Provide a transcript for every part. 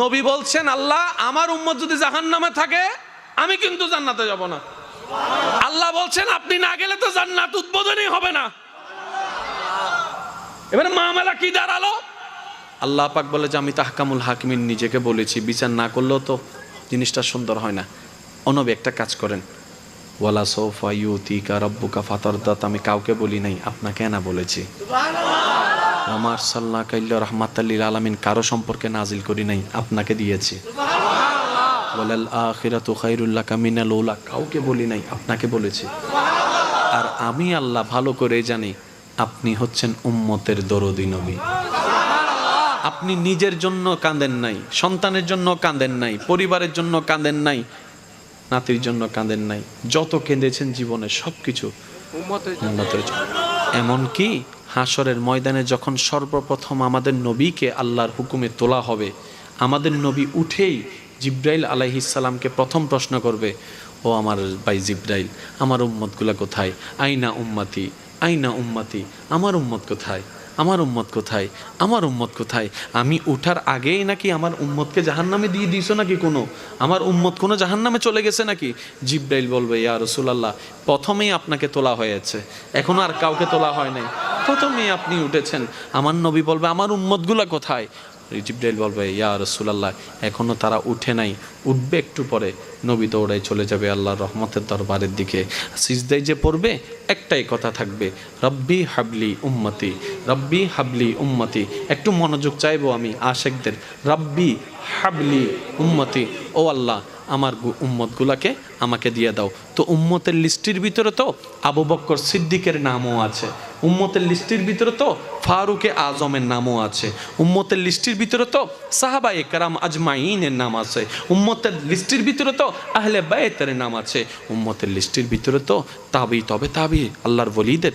নবী বলছেন, আল্লাহ, আমার উম্মত যদি জাহান নামে থাকে, আমি কিন্তু জান্নাতে যাব না। আল্লাহ বলছেন, আপনি না গেলে তো জান্নাত উদ্বোধনই হবে না। এবারে মামলা কি দাঁড়াল? আল্লাহ পাক বলে, যে আমি তাহকামুল হাকিমিন নিজেকে বলেছি, বিচার না করলেও তো জিনিসটা সুন্দর হয় না। অনবে একটা কাজ করেন। ওয়ালা সৌফা ইউতিকা রব্বুকা ফাতরদাত, আমি কাউকে বলি নাই, আপনাকে না বলেছি। আমার সাল্লাহ কাইল্লা রহমাতাল্লিল আলামিন কারও সম্পর্কে নাজিল করি নাই, আপনাকে দিয়েছি। ওয়ালাল আখিরাতু খাইরুল্লাহ কামিনাল উলা, কাউকে বলি নাই, আপনাকে বলেছি। আর আমি আল্লাহ ভালো করে জানি, আপনি হচ্ছেন উম্মতের দরদি নবী। আপনি নিজের জন্য কাঁদেন নাই, সন্তানের জন্য কাঁদেন নাই, পরিবারের জন্য কাঁদেন নাই, নাতির জন্য কাঁদেন নাই, যত কেঁদেছেন জীবনে সব কিছু জন্য। এমনকি হাসরের ময়দানে যখন সর্বপ্রথম আমাদের নবীকে আল্লাহর হুকুমে তোলা হবে, আমাদের নবী উঠেই জিব্রাইল আলাইহিসাল্লামকে প্রথম প্রশ্ন করবে, ও আমার ভাই জিব্রাইল, আমার উম্মতগুলা কোথায়? আইনা উম্মাতি আইনা উম্মাতি, আমার উম্মত কোথায়? আমার উম্মত কোথায়? আমার উম্মত কোথায়? আমি উঠার আগেই নাকি আমার উম্মতকে জাহান্নামে দিয়ে দিয়েছ নাকি কোনো? আমার উম্মত কোনো জাহান্নামে চলে গেছে নাকি? জিব্রাইল বলবে, ইয়া রসুলাল্লাহ, প্রথমেই আপনাকে তোলা হয়েছে, এখনও আর কাউকে তোলা হয় নাই। প্রথমেই আপনি উঠেছেন? আমার নবী বলবে, আমার উম্মতগুলা কোথায়? জিব্রাইল বলবে, ইয়া রসুলাল্লাহ, এখনও তারা উঠে নাই। উঠবে একটু পরে। নবী দৌড়ায় চলে যাবে আল্লাহর রহমতের দরবারের দিকে। সিজদাই যে পড়বে, একটাই কথা থাকবে, রব্বি হাবলি উম্মতি, রব্বি হাবলি উম্মতি। একটু মনোযোগ চাইব আমি আশেকদের, রব্বি হাবলি উম্মতি। ও আল্লাহ আমার উম্মতগুলাকে আমাকে দিয়ে দাও। তো উম্মতের লিস্টির ভিতরে তো আবু বক্কর সিদ্দিকের নামও আছে। উম্মতের লিস্টির ভিতরে তো ফারুকে আজমের নামও আছে। উম্মতের লিস্টির ভিতরে তো সাহাবা একরাম আজমাইনের নাম আছে। উম্মতের লিস্টির ভিতরে তো আহলে বায়েতের নাম আছে। উম্মতের লিস্টির ভিতরে তো তাবি, তবে তাবি, আল্লাহর বলিদের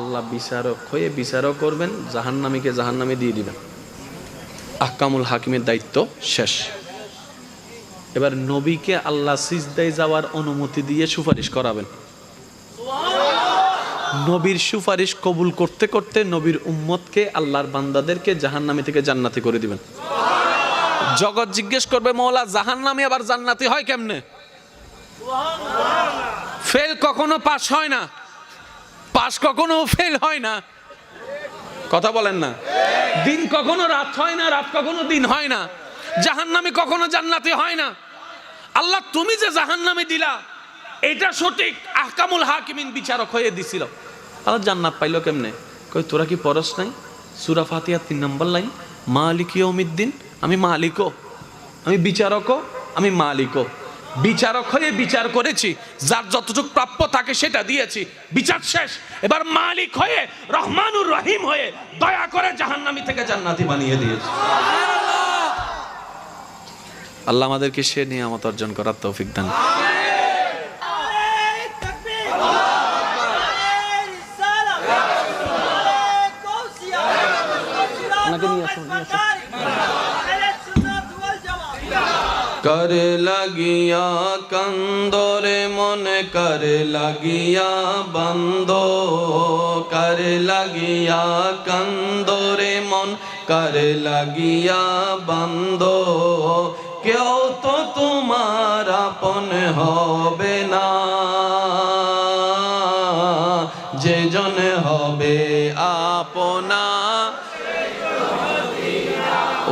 আল্লাহ বিচারক হয়ে বিচারক করবেন, জাহান্নামীকে জাহান্নামে দিয়ে দিবেন। আহকামুল হাকিমের দায়িত্ব শেষ। এবার নবীকে আল্লাহ সিজদায় যাওয়ার অনুমতি দিয়ে সুপারিশ করাবেন। নবীর সুপারিশ কবুল করতে করতে নবীর উম্মতকে, আল্লাহর বান্দাদেরকে জাহান্নামী থেকে জান্নাতি করে দিবেন। জগৎ জিজ্ঞেস করবে, মৌলা, জাহান্নামী আবার জান্নাতি হয় কেমনে? ফেল কখনো পাশ হয় না। পাস কখনো ফেল হয় না। কথা বলেন না। দিন কখনো রাত হয় না, রাত কখনো দিন হয় না। জাহান্নামে কখনো জান্নাতি হয় না। আল্লাহ, তুমি যে জাহান্নামে দিলা, এটা সঠিক। আহকামুল হাকিমিন বিচারক হয়ে দিছিল। আল্লাহ জান্নাত পাইলো কেমনে? কই, তোরা কি পরশ নাই? সুরা ফাতিহা তিন নম্বর লাইন। মালিক ইয়মিদ্দিন আমি মালিকও। আমি বিচারকও, আমি মালিকও। বিচারক হয়ে বিচার করেছি। যার যতটুক প্রাপ্য তাকে সেটা দিয়েছি। বিচার শেষ। এবার মালিক হয়ে রহমানুর রহিম হয়ে দয়া করে জাহান্নামী থেকে জান্নাতি বানিয়ে দিয়েছি। আল্লাহ আমাদেরকে সে নিয়ে নিয়ামত অর্জন করার তৌফিক দান কর লাগিয়া কন্দরে মন কর লাগিয়া বন্ধ কর লাগিয়া কন্দরে মন কর লাগিয়া বন্ধ কেউ তো তোমার আপন হবে না যে জন হবে আপনা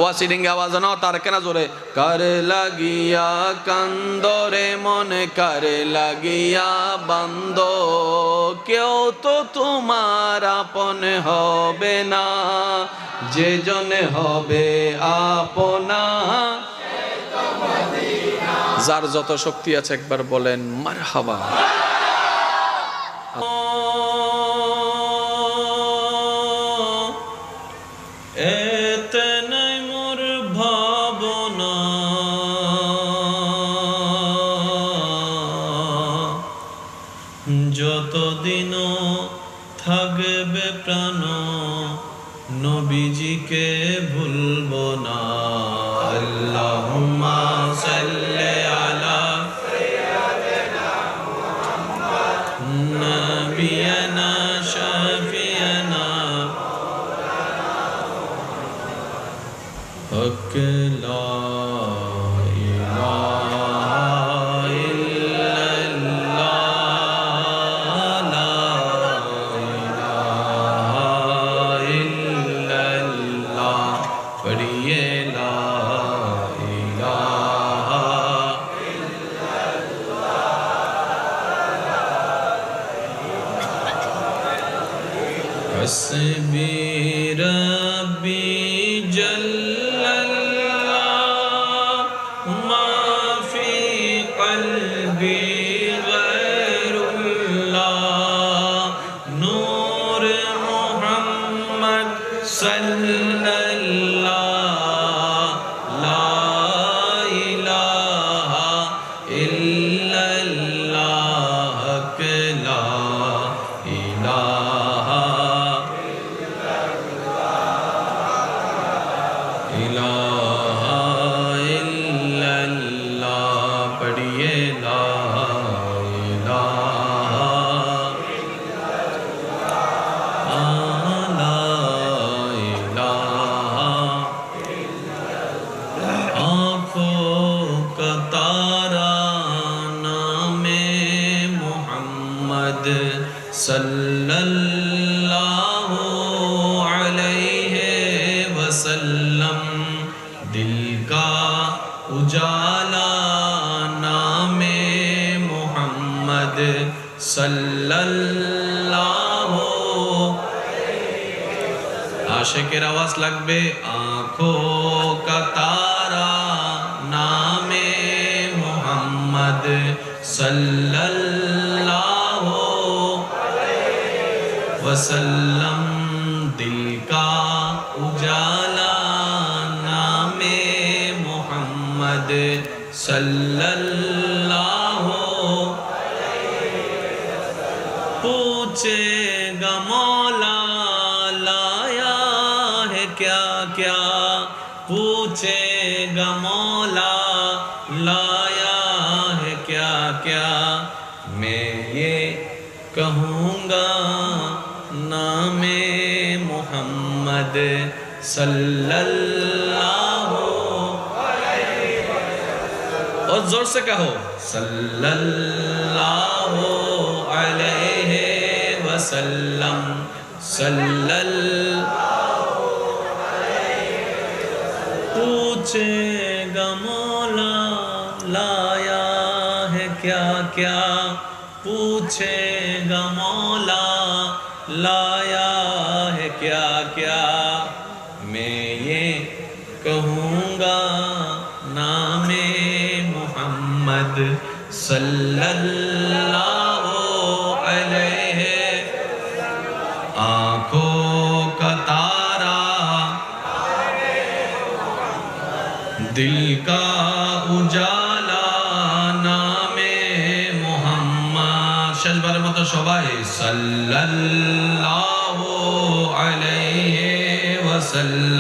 ওয়াসিডিঙ্গে আওয়াজ তার কেন জোরে। করে লাগিয়া কান্দরে, মনে করে লাগিয়া বন্ধ কেউ তো তোমার আপন হবে না, যে জনে হবে আপনা। যার যত শক্তি আছে একবার বলেন মার হাবা চিরদিনও থাকবে প্রাণ, নবীজিকে ভুলব না। আল্লাহুম্মা সাল্লি আলা সাইয়্যিদিনা মুহাম্মাদ নবিয়ানা শাফিয়ানা। মাওলানা হক লা جل صلی اللہ علیہ وسلم، دل کا اجالا نام محمد صلی اللہ عاشقر آواز لگ بے آنکھوں کا تارا نام محمد صلی اللہ وسلم دل کا محمد صلی اللہ علیہ وسلم اور زور سے کہو صلی اللہ علیہ وسلم صلی اللہ علیہ وسلم پوچھے گا مولا لایا ہے کیا کیا پوچھے گا نام محمد صلی اللہ علیہ۔ آنکھوں کا تارا۔ دل کا اجالا۔ نام محمد۔ شجبر مت شبہ صلی اللہ علیہ وسلم۔